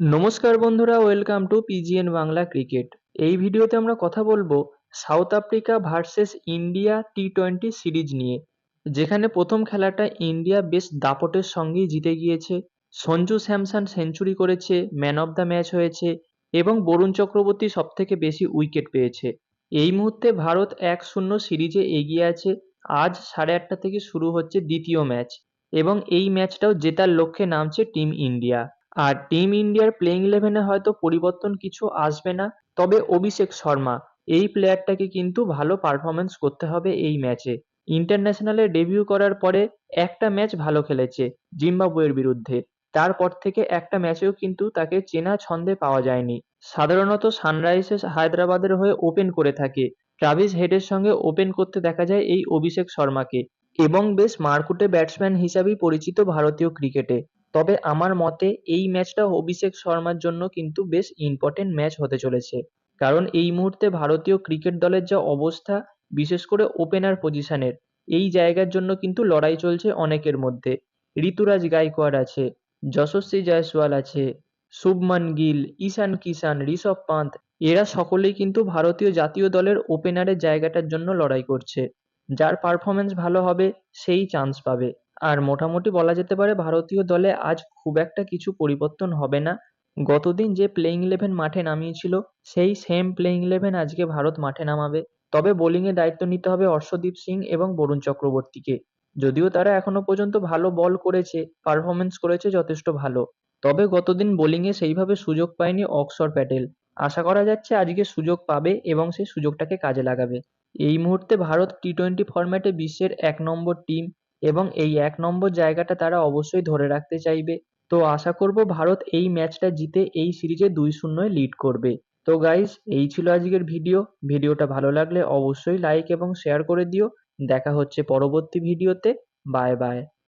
নমস্কার বন্ধুরা, welcome to PGN Bangla cricket. এই ভিডিওতে আমরা কথা বলব South Africa versus India T twenty series নিয়ে, যেখানে প্রথম খেলাটা ইন্ডিয়া বেশ দাপটের সঙ্গেই জিতে গিয়েছে। সঞ্জু স্যামসন সেঞ্চুরি করেছে, ম্যান অফ দ্য ম্যাচ হয়েছে এবং বরুণ চক্রবর্তী সবথেকে বেশি উইকেট পেয়েছে। এই মুহূর্তে ভারত এক শূন্য সিরিজে এগিয়ে আছে। আজ সাড়ে আটটা থেকে শুরু হচ্ছে দ্বিতীয় ম্যাচ এবং এই ম্যাচটাও জেতার লক্ষ্যে নামছে টিম ইন্ডিয়া। আর টিম ইন্ডিয়ার প্লেইং ইলেভেনে হয়তো পরিবর্তন কিছু আসবে না। তবে অভিষেক শর্মা, এই প্লেয়ারটাকে কিন্তু ভালো পারফরমেন্স করতে হবে এই ম্যাচে ইন্টারন্যাশনালে ডেবিউ করার পরে একটা ম্যাচ ভালো খেলেছে জিম্বাবুয়ের বিরুদ্ধে। তারপর থেকে একটা ম্যাচেও কিন্তু তাকে চেনা ছন্দে পাওয়া যায়নি। সাধারণত সানরাইজার্স হায়দ্রাবাদের হয়ে ওপেন করে থাকে। ট্রাভিস হেডের সঙ্গে ওপেন করতে দেখা যায় এই অভিষেক শর্মাকে। এবং বেশ মারকুটে ব্যাটসম্যান হিসাবেই পরিচিত ভারতীয় ক্রিকেটে। তবে আমার মতে এই ম্যাচটা অভিষেক শর্মার জন্য কিন্তু বেশ ইম্পর্টেন্ট ম্যাচ হতে চলেছে। কারণ এই মুহূর্তে ভারতীয় ক্রিকেট দলের যা অবস্থা, বিশেষ করে ওপেনার পজিশনের এই জায়গার জন্য কিন্তু লড়াই চলছে অনেকের মধ্যে। ঋতুরাজ গাইকোয়াড় আছে, যশস্বী জয়সওয়াল আছে, শুভমান গিল, ঈশান কিষান ঋষভ পান্ত, এরা সকলেই কিন্তু ভারতীয় জাতীয় দলের ওপেনারের জায়গাটার জন্য লড়াই করছে। যার পারফরমেন্স ভালো হবে, সেই চান্স পাবে। আর মোটামুটি বলা যেতে পারে ভারতীয় দলে আজ খুব একটা কিছু পরিবর্তন হবে না। গতদিন যে প্লেইং ইলেভেন মাঠে নামিয়েছিল, সেই সেম প্লেইং ইলেভেন আজকে ভারত মাঠে নামাবে। তবে বোলিংয়ে দায়িত্ব নিতে হবে অর্শদীপ সিং এবং বরুণ চক্রবর্তীকে। যদিও তারা এখনও পর্যন্ত ভালো বল করেছে পারফরমেন্স করেছে যথেষ্ট ভালো। তবে গতদিন বোলিংয়ে সেইভাবে সুযোগ পায়নি অক্সর প্যাটেল। আশা করা যাচ্ছে আজকে সুযোগ পাবে এবং সেই সুযোগটাকে কাজে লাগাবে। এই মুহূর্তে ভারত টি টোয়েন্টি ফরম্যাটে বিশ্বের এক নম্বর টিম এবং এই এক নম্বর জায়গাটা তারা অবশ্যই ধরে রাখতে চাইবে। তো আশা করব ভারত এই ম্যাচটা জিতে এই সিরিজে দুই শূন্যয় লিড করবে। তো গাইস এই ছিল আজকের ভিডিও ভিডিওটা ভালো লাগলে অবশ্যই লাইক এবং শেয়ার করে দিও। দেখা হচ্ছে পরবর্তী ভিডিওতে বাই বাই